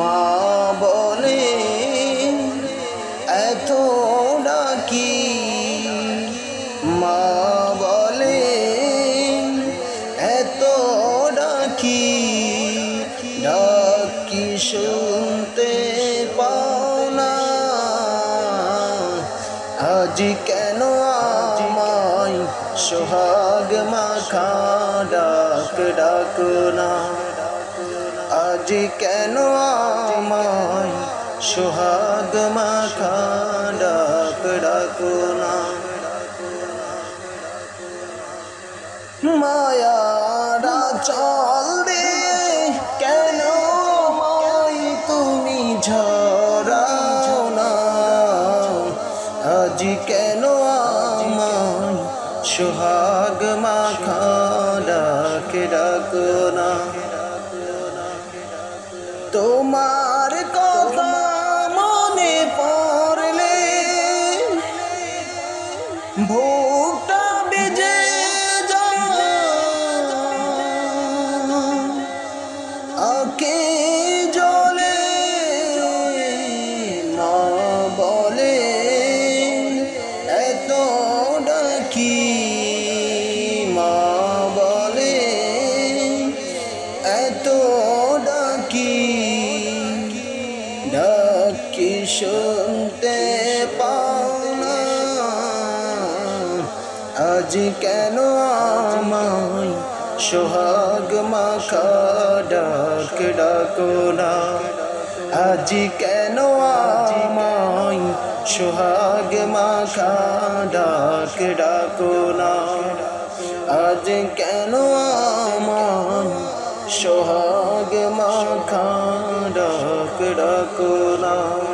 মা বলে, এত ডাকি মা বলে, এত ডাকি ডাকি শুনতে পাও না। আজ কেন আমায় সোহাগ মাখা ডাক ডাক না? আজ কেন আমায় সোহাগ মাখা ডাক ডাক না? মায়ারা চল দিয়ে কেন আমায় তুমি ঝরাও না? আজ কেন আমায় সোহাগ মাখা ডাক ডাক না? তোমার ডাকি শুনতে আজ কেন আমায় সোহাগ মাখা ডাকো না? আজ কেন আমায় সোহাগ মাখা ডাক ডাকো না? আজ কেন আমায় সোহাগ মাখা ডাকো না।